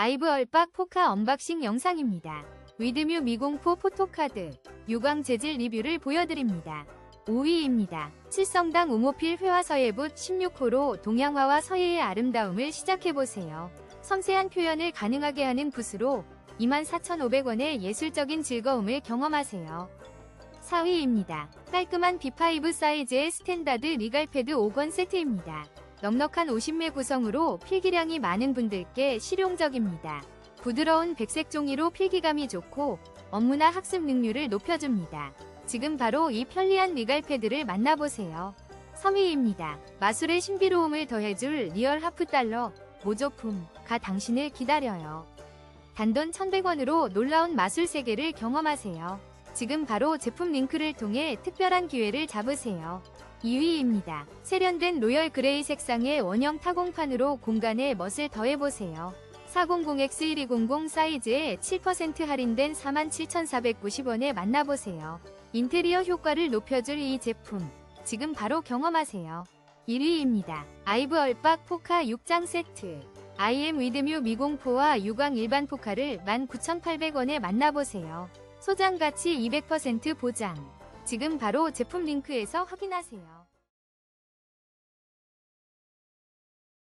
아이브 얼박 포카 언박싱 영상입니다. 위드뮤 미공포 포토카드 유광 재질 리뷰를 보여드립니다. 5위입니다. 칠성당 우모필 회화 서예붓 16호로 동양화와 서예의 아름다움을 시작해보세요. 섬세한 표현을 가능하게 하는 붓으로 24,500원의 예술적인 즐거움을 경험하세요. 4위입니다. 깔끔한 B5 사이즈의 스탠다드 리갈패드 5권 세트입니다. 넉넉한 50매 구성으로 필기량이 많은 분들께 실용적입니다. 부드러운 백색 종이로 필기감이 좋고 업무나 학습 능률을 높여줍니다. 지금 바로 이 편리한 리갈 패드를 만나보세요. 3위입니다. 마술의 신비로움을 더해줄 리얼 하프 달러 모조품가 당신을 기다려요. 단돈 1100원으로 놀라운 마술 세계를 경험하세요. 지금 바로 제품 링크를 통해 특별한 기회를 잡으세요. 2위입니다. 세련된 로열 그레이 색상의 원형 타공판으로 공간에 멋을 더해보세요. 400X1200 사이즈에 7% 할인된 47,490원에 만나보세요. 인테리어 효과를 높여줄 이 제품, 지금 바로 경험하세요. 1위입니다. 아이브 얼박 포카 6장 세트. IM 위드뮤 미공포와 유광 일반 포카를 19,800원에 만나보세요. 소장 가치 200% 보장. 지금 바로 제품 링크에서 확인하세요.